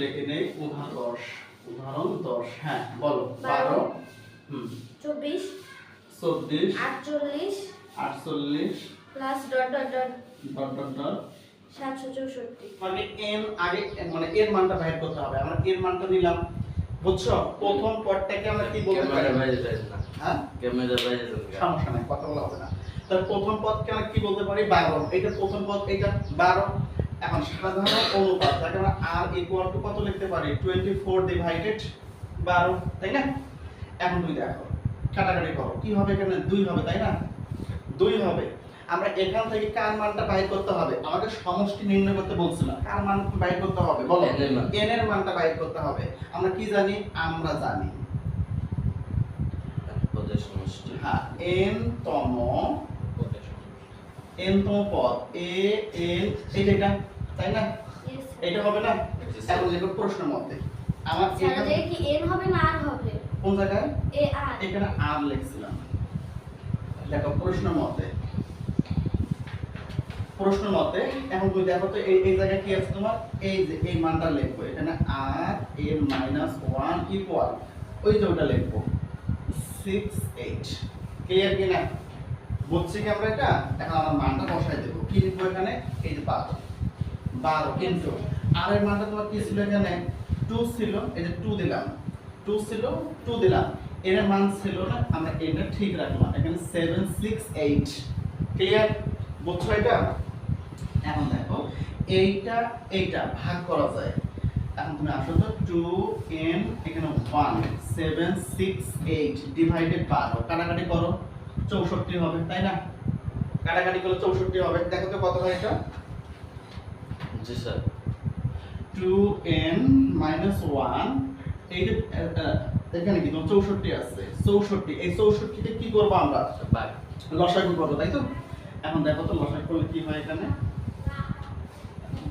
লিখে নেই উদাহরণ দশ উদাহরণ দশ হ্যাঁ বলো বারো। হুম। চব্বিশ চব্বিশ আটচল্লিশ আটচল্লিশ plus dot dot dot dot dot dot সাতশো চৌষট্টি। মানে এন আগে মানে এর মানটা বাইর করতে হবে আমরা এর মানটা নিলাম বুঝছ? প্রথম পদটাকে আমরা কি বলতে পারি? হ্যাঁ? সমস্যা নাই কথা বলা হবে না। তাহলে প্রথম পদকে আমরা কি বলতে পারি? বারো। এটা প্রথম পদ এটা বারো। এখন সাধারণ অনুপাত যাকে আমরা আর ইকুয়াল টু কত লিখতে পারি? টোয়েন্টি ফোর ডিভাইডেড বারো তাই না? এখন দুই দেখো কাটাকাটি করো কি হবে এখানে? দুই হবে তাই না? দুই হবে। আমরা এখান থেকে কার মানটা বাইর করতে হবে? আমাদের সমষ্টি নির্ণয় করতে বলছি না। কার মান বাইর করতে হবে? বলো। N এর মান। মানটা বাইর করতে হবে। আমরা কি জানি? আমরা জানি। সমষ্টি। হ্যাঁ n তম n তম পদ n এই এটা। তাই না? এটা হবে না? এখন দেখো প্রশ্ন মতে আমার এখানে কি এন হবে না আর হবে? কোন জায়গায়? এ আর। এখানে আর লিখছিলাম। দেখো প্রশ্ন মতে প্রশ্ন মতে এখন তুমি দেখো তো এই এই জায়গায় কি আছে তোমার? এই যে এই মানটা লিখব। এখানে আর এন মাইনাস ওয়ান ইকুয়াল ওই যে ওটা লিখব। সিক্স এইট ক্লিয়ার কি না বুঝছি কি আমরা এটা? এখন আমরা মানটা বসাই দেবো। কি লিখব এখানে? এই যে বারো বারো কিন্তু আর এর মানটা তোমার কি ছিল এখানে? টু ছিল, এই যে টু দিলাম। টু ছিল টু দিলাম। এর মান ছিল না, আমরা এটা ঠিক রাখলাম। এখানে সেভেন সিক্স এইট ক্লিয়ার বুঝছ এটা? এখন দেখো, এইটা এইটা ভাগ করা যায়। এখন তুমি আসো তো টু এন এখানে one seven six eight divided বারো। কাটাকাটি করো, চৌষট্টি হবে, তাই না? কাটাকাটি করলে চৌষট্টি হবে। দেখো তো কত হয় এটা? জি sir. Two N minus one এই যে এখানে কি চৌষট্টি আছে। চৌষট্টি এই চৌষট্টিকে কি করব আমরা? লসাগু করব তাই তো? এখন দেখো তো লসাগু করলে কি হয় এখানে?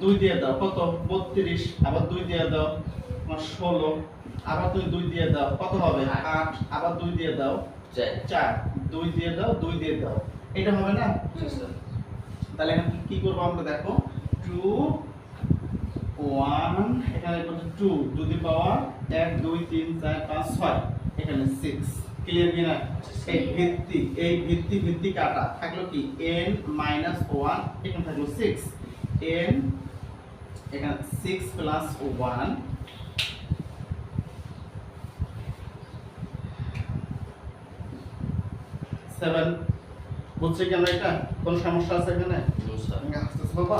দুই দিয়ে দাও কত? বত্রিশ আবার দুই দিয়ে দাও তোমার ষোলো আবার তুমি দুই দিয়ে দাও কত হবে? আট। আবার দুই দিয়ে দাও চার। দুই দিয়ে দাও দুই দিয়ে দাও। এটা হবে না? তাহলে এখন কি করব আমরা দেখো? টু ওয়ান এখানে টু টু দি পাওয়ার এক দুই তিন চার পাঁচ ছয় এখানে সিক্স ক্লিয়ার কিনা এই ভিত্তি এই ভিত্তি ভিত্তি কাটা থাকল কি এন মাইনাস ওয়ান এখানে থাকল সিক্স এন এখানে সিক্স প্লাস ওয়ান সেভেন বুঝছে কি আমরা এটা? কোন সমস্যা আছে এখানে? বাবা।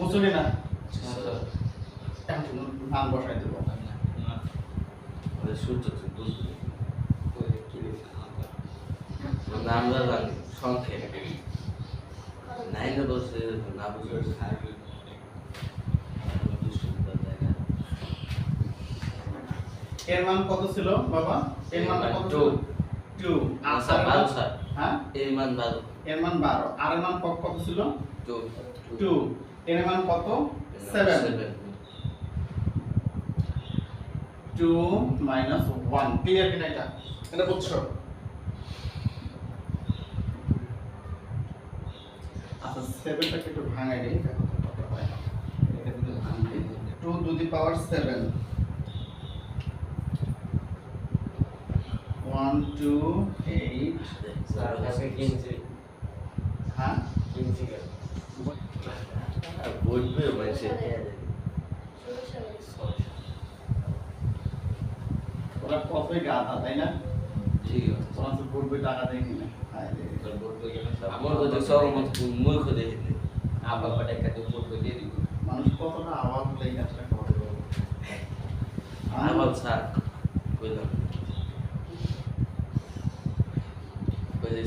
বুঝলি না? এখন নাম বসাই দেবো। সূর্য আমরা জানি সংক্ষেপ নাইনে না এর মান কত ছিল বাবা? এর মান কত. টু। আচ্ছা বারো স্যার। হ্যাঁ? এই মান বারো। এর মান বারো। আর এর মান কত ছিল? টু। টু। এর মান কত? Seven two minus one clear কিনা এটা? এটা বুঝছ? আচ্ছা সেভেনটাকে একটু ভাঙাই দিই। হয়। এটা two to the power seven one two eight হ্যাঁ বলবে মানে ওরা কতই গাধা তাই না? ওরা তো টাকা হায় রে। আমার কথা সব মূর্খ দেখে মানুষ কতটা আওয়াজ হলে এই কাজটা করে আমার স্যার কইলাম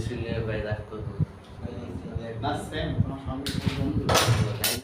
সিনিয়র ভাই রাগ করব। না তোমার সঙ্গে